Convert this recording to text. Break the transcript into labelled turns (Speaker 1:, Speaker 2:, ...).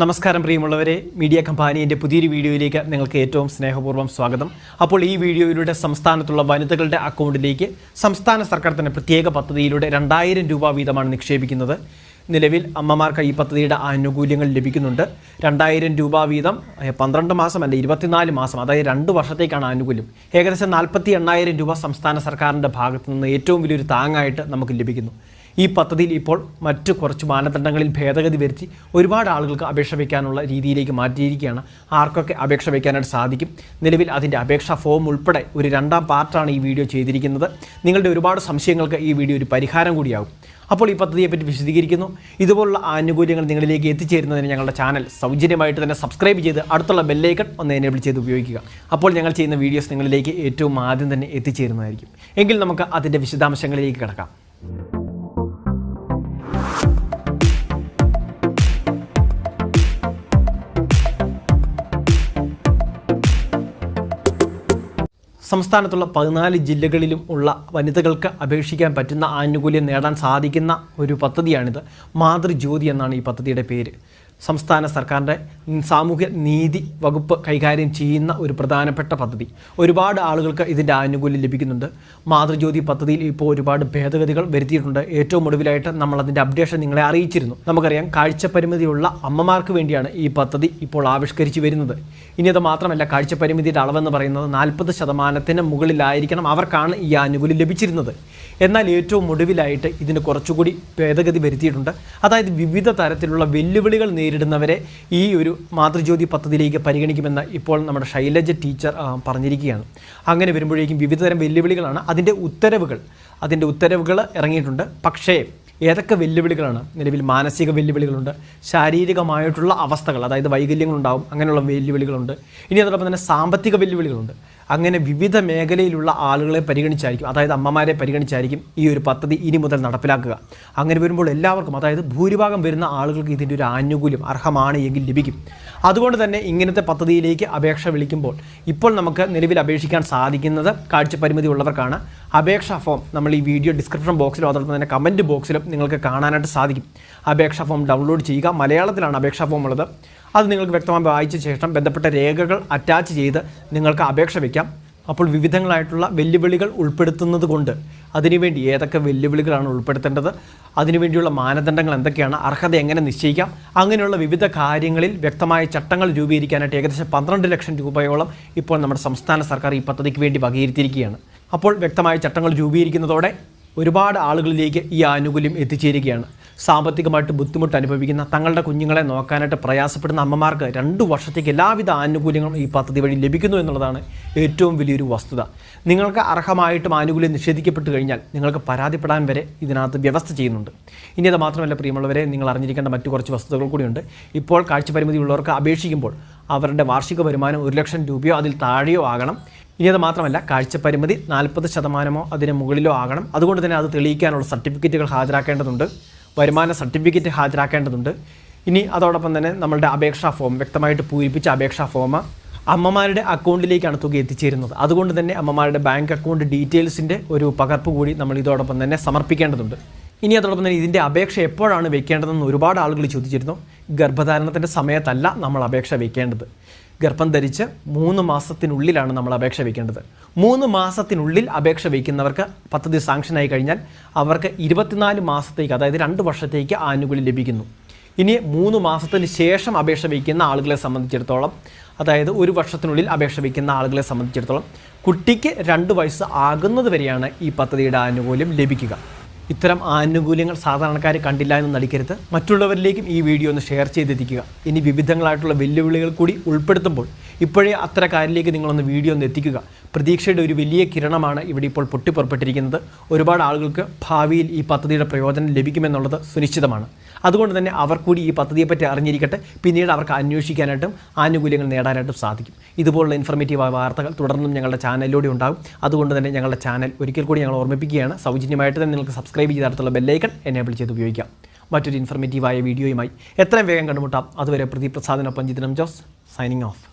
Speaker 1: നമസ്കാരം പ്രിയമുള്ളവരെ മീഡിയ കമ്പാനിയുടെ പുതിയൊരു വീഡിയോയിലേക്ക് നിങ്ങൾക്ക് ഏറ്റവും സ്നേഹപൂർവം സ്വാഗതം. അപ്പോൾ ഈ വീഡിയോയിലൂടെ സംസ്ഥാനത്തുള്ള വനിതകളുടെ അക്കൗണ്ടിലേക്ക് സംസ്ഥാന സർക്കാർ തന്നെ പ്രത്യേക പദ്ധതിയിലൂടെ രണ്ടായിരം രൂപ വീതമാണ് നിക്ഷേപിക്കുന്നത്. നിലവിൽ അമ്മമാർക്ക് ഈ പദ്ധതിയുടെ ആനുകൂല്യങ്ങൾ ലഭിക്കുന്നുണ്ട്. രണ്ടായിരം രൂപ വീതം പന്ത്രണ്ട് മാസം അല്ല ഇരുപത്തിനാല് മാസം അതായത് രണ്ട് വർഷത്തേക്കാണ് ആനുകൂല്യം. ഏകദേശം നാൽപ്പത്തി എണ്ണായിരം രൂപ സംസ്ഥാന സർക്കാരിന്റെ ഭാഗത്തു നിന്ന് ഏറ്റവും വലിയൊരു താങ്ങായിട്ട് നമുക്ക് ലഭിക്കുന്നു. ഈ പദ്ധതിയിൽ ഇപ്പോൾ മറ്റു കുറച്ച് മാനദണ്ഡങ്ങളിൽ ഭേദഗതി വരുത്തി ഒരുപാട് ആളുകൾക്ക് അപേക്ഷ വയ്ക്കാനുള്ള രീതിയിലേക്ക് മാറ്റിയിരിക്കുകയാണ്. ആർക്കൊക്കെ അപേക്ഷ വയ്ക്കാനായിട്ട് സാധിക്കും? നിലവിൽ അതിന്റെ അപേക്ഷാ ഫോം ഉൾപ്പെടെ ഒരു രണ്ടാം പാർട്ടാണ് ഈ വീഡിയോ ചെയ്തിരിക്കുന്നത്. നിങ്ങളുടെ ഒരുപാട് സംശയങ്ങൾക്ക് ഈ വീഡിയോ ഒരു പരിഹാരം കൂടിയാകും. അപ്പോൾ ഈ പദ്ധതിയെപ്പറ്റി വിശദീകരിക്കുന്നു. ഇതുപോലുള്ള ആനുകൂല്യങ്ങൾ നിങ്ങളിലേക്ക് എത്തിച്ചേരുന്നതിന് ഞങ്ങളുടെ ചാനൽ സൗജന്യമായിട്ട് തന്നെ സബ്സ്ക്രൈബ് ചെയ്ത് അടുത്തുള്ള ബെല്ലൈക്കൺ ഒന്ന് എനേബിൾ ചെയ്ത് ഉപയോഗിക്കുക. അപ്പോൾ ഞങ്ങൾ ചെയ്യുന്ന വീഡിയോസ് നിങ്ങളിലേക്ക് ഏറ്റവും ആദ്യം തന്നെ എത്തിച്ചേരുന്നതായിരിക്കും. എങ്കിൽ നമുക്ക് അതിന്റെ വിശദാംശങ്ങളിലേക്ക് കിടക്കാം. സംസ്ഥാനത്തുള്ള പതിനാല് ജില്ലകളിലും ഉള്ള വനിതകൾക്ക് അപേക്ഷിക്കാൻ പറ്റുന്ന ആനുകൂല്യം നേടാൻ സാധിക്കുന്ന ഒരു പദ്ധതിയാണിത്. മാതൃജ്യോതി എന്നാണ് ഈ പദ്ധതിയുടെ പേര്. സംസ്ഥാന സർക്കാരിന്റെ സാമൂഹ്യ നീതി വകുപ്പ് കൈകാര്യം ചെയ്യുന്ന ഒരു പ്രധാനപ്പെട്ട പദ്ധതി. ഒരുപാട് ആളുകൾക്ക് ഇതിന്റെ ആനുകൂല്യം ലഭിക്കുന്നുണ്ട്. മാതൃജ്യോതി പദ്ധതിയിൽ ഇപ്പോൾ ഒരുപാട് ഭേദഗതികൾ വരുത്തിയിട്ടുണ്ട്. ഏറ്റവും ഒടുവിലായിട്ട് നമ്മൾ അതിന്റെ അപ്ഡേഷൻ നിങ്ങളെ അറിയിച്ചിരുന്നു. നമുക്കറിയാം കാഴ്ചപരിമിതിയുള്ള അമ്മമാർക്ക് വേണ്ടിയാണ് ഈ പദ്ധതി ഇപ്പോൾ ആവിഷ്കരിച്ച് വരുന്നത്. ഇനി അത് മാത്രമല്ല കാഴ്ചപരിമിതിയുടെ അളവെന്ന് പറയുന്നത് നാൽപ്പത് ശതമാനത്തിന് മുകളിലായിരിക്കണം അവർക്കാണ് ഈ ആനുകൂല്യം ലഭിച്ചിരുന്നത്. എന്നാൽ ഏറ്റവും ഒടുവിലായിട്ട് ഇതിന് കുറച്ചുകൂടി ഭേദഗതി വരുത്തിയിട്ടുണ്ട്. അതായത് വിവിധ തരത്തിലുള്ള വെല്ലുവിളികൾ നേരിടുന്നവരെ ഈ ഒരു മാതൃജ്യോതി പദ്ധതിയിലേക്ക് പരിഗണിക്കുമെന്ന് ഇപ്പോൾ നമ്മുടെ ശൈലജ ടീച്ചർ പറഞ്ഞിരിക്കുകയാണ്. അങ്ങനെ വരുമ്പോഴേക്കും വിവിധതരം വെല്ലുവിളികളാണ് അതിന്റെ ഉത്തരവുകൾ അതിന്റെ ഉത്തരവുകൾ ഇറങ്ങിയിട്ടുണ്ട്. പക്ഷേ ഏതൊക്കെ വെല്ലുവിളികളാണ്? നിലവിൽ മാനസിക വെല്ലുവിളികളുണ്ട് ശാരീരികമായിട്ടുള്ള അവസ്ഥകൾ അതായത് വൈകല്യങ്ങളുണ്ടാവും അങ്ങനെയുള്ള വെല്ലുവിളികളുണ്ട്. ഇനി അതോടൊപ്പം തന്നെ സാമ്പത്തിക വെല്ലുവിളികളുണ്ട്. അങ്ങനെ വിവിധ മേഖലയിലുള്ള ആളുകളെ പരിഗണിച്ചായിരിക്കും അതായത് അമ്മമാരെ പരിഗണിച്ചായിരിക്കും ഈ ഒരു പദ്ധതി ഇനി മുതൽ നടപ്പിലാക്കുക. അങ്ങനെ വരുമ്പോൾ എല്ലാവർക്കും അതായത് ഭൂരിഭാഗം വരുന്ന ആളുകൾക്ക് ഇതിന്റെ ഒരു ആനുകൂല്യം അർഹമാണ് എങ്കിൽ ലഭിക്കും. അതുകൊണ്ട് തന്നെ ഇങ്ങനത്തെ പദ്ധതിയിലേക്ക് അപേക്ഷ വിളിക്കുമ്പോൾ ഇപ്പോൾ നമുക്ക് നിലവിൽ അപേക്ഷിക്കാൻ സാധിക്കുന്നത് കാഴ്ചപരിമിതി ഉള്ളവർക്കാണ്. അപേക്ഷാ ഫോം നമ്മൾ ഈ വീഡിയോ ഡിസ്ക്രിപ്ഷൻ ബോക്സിലും അതോടൊപ്പം തന്നെ കമന്റ് ബോക്സിലും നിങ്ങൾക്ക് കാണാനായിട്ട് സാധിക്കും. അപേക്ഷാ ഫോം ഡൗൺലോഡ് ചെയ്യുക. മലയാളത്തിലാണ് അപേക്ഷാ ഫോം ഉള്ളത്. അത് നിങ്ങൾക്ക് വ്യക്തമായി വായിച്ച ശേഷം ബന്ധപ്പെട്ട രേഖകൾ അറ്റാച്ച് ചെയ്ത് നിങ്ങൾക്ക് അപേക്ഷ വയ്ക്കാം അപ്പോൾ വിവിധങ്ങളായിട്ടുള്ള വെല്ലുവിളികൾ ഉൾപ്പെടുത്തുന്നത് കൊണ്ട് അതിനുവേണ്ടി ഏതൊക്കെ വെല്ലുവിളികളാണ് ഉൾപ്പെടുത്തേണ്ടത് അതിനുവേണ്ടിയുള്ള മാനദണ്ഡങ്ങൾ എന്തൊക്കെയാണ് അർഹത എങ്ങനെ നിശ്ചയിക്കാം അങ്ങനെയുള്ള വിവിധ കാര്യങ്ങളിൽ വ്യക്തമായ ചട്ടങ്ങൾ രൂപീകരിക്കാനായിട്ട് ഏകദേശം പന്ത്രണ്ട് ലക്ഷം രൂപയോളം ഇപ്പോൾ നമ്മുടെ സംസ്ഥാന സർക്കാർ ഈ പദ്ധതിക്ക് വേണ്ടി വകയിരുത്തിയിരിക്കുകയാണ്. അപ്പോൾ വ്യക്തമായ ചട്ടങ്ങൾ രൂപീകരിക്കുന്നതോടെ ഒരുപാട് ആളുകളിലേക്ക് ഈ ആനുകൂല്യം എത്തിച്ചേരുകയാണ്. സാമ്പത്തികമായിട്ട് ബുദ്ധിമുട്ട് അനുഭവിക്കുന്ന തങ്ങളുടെ കുഞ്ഞുങ്ങളെ നോക്കാനായിട്ട് പ്രയാസപ്പെടുന്ന അമ്മമാർക്ക് രണ്ട് വർഷത്തേക്ക് എല്ലാവിധ ആനുകൂല്യങ്ങളും ഈ പദ്ധതി വഴി ലഭിക്കുന്നു എന്നുള്ളതാണ് ഏറ്റവും വലിയൊരു വസ്തുത. നിങ്ങൾക്ക് അർഹമായിട്ടും ആനുകൂല്യം നിഷേധിക്കപ്പെട്ട് കഴിഞ്ഞാൽ നിങ്ങൾക്ക് പരാതിപ്പെടാൻ വരെ ഇതിനകത്ത് വ്യവസ്ഥ ചെയ്യുന്നുണ്ട്. ഇനി അത് മാത്രമല്ല പ്രിയമുള്ളവരെ നിങ്ങൾ അറിഞ്ഞിരിക്കേണ്ട മറ്റു കുറച്ച് വസ്തുതകൾ കൂടിയുണ്ട്. ഇപ്പോൾ കാഴ്ചപരിമിതി ഉള്ളവർക്ക് അപേക്ഷിക്കുമ്പോൾ അവരുടെ വാർഷിക വരുമാനം ഒരു ലക്ഷം രൂപയോ അതിൽ താഴെയോ ആകണം. ഇനി അത് മാത്രമല്ല കാഴ്ചപരിമിതി നാൽപ്പത് ശതമാനമോ അതിന് മുകളിലോ ആകണം. അതുകൊണ്ട് തന്നെ അത് തെളിയിക്കാനുള്ള സർട്ടിഫിക്കറ്റുകൾ ഹാജരാക്കേണ്ടതുണ്ട്. വരുമാന സർട്ടിഫിക്കറ്റ് ഹാജരാക്കേണ്ടതുണ്ട്. ഇനി അതോടൊപ്പം തന്നെ നമ്മളുടെ അപേക്ഷാ ഫോം വ്യക്തമായിട്ട് പൂരിപ്പിച്ച അപേക്ഷാ ഫോം അമ്മമാരുടെ അക്കൗണ്ടിലേക്കാണ് തുക എത്തിച്ചേരുന്നത്. അതുകൊണ്ട് തന്നെ അമ്മമാരുടെ ബാങ്ക് അക്കൗണ്ട് ഡീറ്റെയിൽസിന്റെ ഒരു പകർപ്പ് കൂടി നമ്മൾ ഇതോടൊപ്പം തന്നെ സമർപ്പിക്കേണ്ടതുണ്ട്. ഇനി അതോടൊപ്പം തന്നെ ഇതിന്റെ അപേക്ഷ എപ്പോഴാണ് വെക്കേണ്ടതെന്ന് ഒരുപാട് ആളുകൾ ചോദിച്ചിരുന്നു. ഗർഭധാരണത്തിന്റെ സമയത്തല്ല നമ്മൾ അപേക്ഷ വെക്കേണ്ടത്. ഗർഭം ധരിച്ച് മൂന്ന് മാസത്തിനുള്ളിലാണ് നമ്മൾ അപേക്ഷ വയ്ക്കേണ്ടത്. മൂന്ന് മാസത്തിനുള്ളിൽ അപേക്ഷ വയ്ക്കുന്നവർക്ക് പദ്ധതി സാങ്ഷനായി കഴിഞ്ഞാൽ അവർക്ക് ഇരുപത്തിനാല് മാസത്തേക്ക് അതായത് രണ്ട് വർഷത്തേക്ക് ആനുകൂല്യം ലഭിക്കുന്നു. ഇനി മൂന്ന് മാസത്തിന് ശേഷം അപേക്ഷ വയ്ക്കുന്ന ആളുകളെ സംബന്ധിച്ചിടത്തോളം അതായത് ഒരു വർഷത്തിനുള്ളിൽ അപേക്ഷ വയ്ക്കുന്ന ആളുകളെ സംബന്ധിച്ചിടത്തോളം കുട്ടിക്ക് രണ്ട് വയസ്സ് ആകുന്നത് വരെയാണ് ഈ പദ്ധതിയുടെ ആനുകൂല്യം ലഭിക്കുക. ഇത്തരം ആനുകൂല്യങ്ങൾ സാധാരണക്കാർ കണ്ടില്ല എന്ന് നടിക്കരുത്. മറ്റുള്ളവരിലേക്കും ഈ വീഡിയോ ഒന്ന് ഷെയർ ചെയ്തെത്തിക്കുക. ഇനി വിവിധങ്ങളായിട്ടുള്ള വെല്ലുവിളികൾ കൂടി ഉൾപ്പെടുത്തുമ്പോൾ ഇപ്പോഴേ അത്തരക്കാരിലേക്ക് നിങ്ങളൊന്ന് വീഡിയോ ഒന്ന് എത്തിക്കുക. പ്രതീക്ഷയുടെ ഒരു വലിയ കിരണമാണ് ഇവിടെ ഇപ്പോൾ പൊട്ടിപ്പുറപ്പെട്ടിരിക്കുന്നത്. ഒരുപാട് ആളുകൾക്ക് ഭാവിയിൽ ഈ പദ്ധതിയുടെ പ്രയോജനം ലഭിക്കുമെന്നുള്ളത് സുനിശ്ചിതമാണ്. അതുകൊണ്ട് തന്നെ അവർ കൂടി ഈ പദ്ധതിയെപ്പറ്റി അറിഞ്ഞിരിക്കട്ടെ. പിന്നീട് അവർക്ക് അന്വേഷിക്കാനായിട്ടും ആനുകൂല്യങ്ങൾ നേടാനായിട്ടും സാധിക്കും. ഇതുപോലുള്ള ഇൻഫർമേറ്റീവായ വാർത്തകൾ തുടർന്നും ഞങ്ങളുടെ ചാനലിലൂടെ ഉണ്ടാകും. അതുകൊണ്ട് തന്നെ ഞങ്ങളുടെ ചാനൽ ഒരിക്കൽ കൂടി ഞങ്ങൾ ഓർമ്മിപ്പിക്കുകയാണ്. സൗജന്യമായിട്ട് തന്നെ നിങ്ങൾക്ക് സബ്സ്ക്രൈബ് ചെയ്ത അടുത്തുള്ള ബെല്ലൈക്കൺ എനേബിൾ ചെയ്ത് ഉപയോഗിക്കാം. മറ്റൊരു ഇൻഫർമേറ്റീവായ വീഡിയോയുമായി എത്രയും വേഗം കണ്ടുമുട്ടാം. അതുവരെ പ്രദീപ് പ്രസാദിനൊപ്പം ജോസ് സൈനിങ് ഓഫ്